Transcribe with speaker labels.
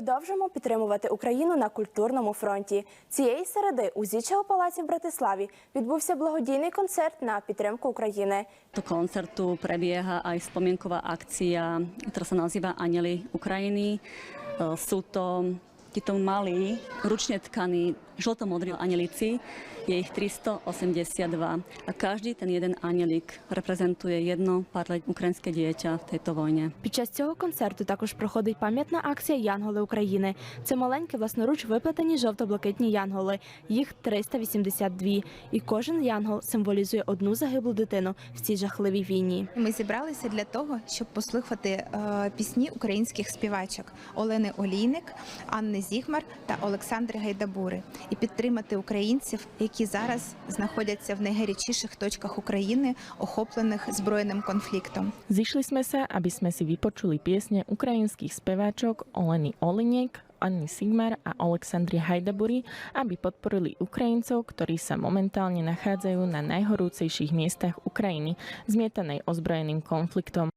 Speaker 1: Продовжимо підтримувати Україну на культурному фронті. Цієї середи у Зічого палаці в Братиславі відбувся благодійний концерт на підтримку України.
Speaker 2: До концерту prebieha aj спомінкова акція, яка називається nazýva України». Ukrajiny. Títo malí, ručne tkaní, žltomodrí anjelici. Je ich 382 a každý ten jeden anjelik reprezentuje jedno parle ukrajinské dieťa v tejto vojne.
Speaker 1: Під час цього концерту також проходить пам'ятна акція Янголи України. Це маленькі власноруч виплетені жовто-блакитні янголи. Їх 382. І кожен янгол символізує одну загиблу дитину в цій жахливій війні.
Speaker 3: Ми зібралися для того, щоб послухати е, пісні українських співачок Олени Олійник, Анни Зігмар та Олександри Гайдабури і підтримати українців, які зараз знаходяться в найгарячіших точках України, охоплених збройним конфліктом.
Speaker 4: Zišli sme sa, aby sme si vypočuli piesne ukrajinských speváčok Oleny Oliniek, Anny Sigmar a Aleksandry Hajdabury, aby podporili Ukrajincov, ktorí sa momentálne nachádzajú na najhorúcejších miestach Ukrajiny, zmietanej ozbrojeným konfliktom.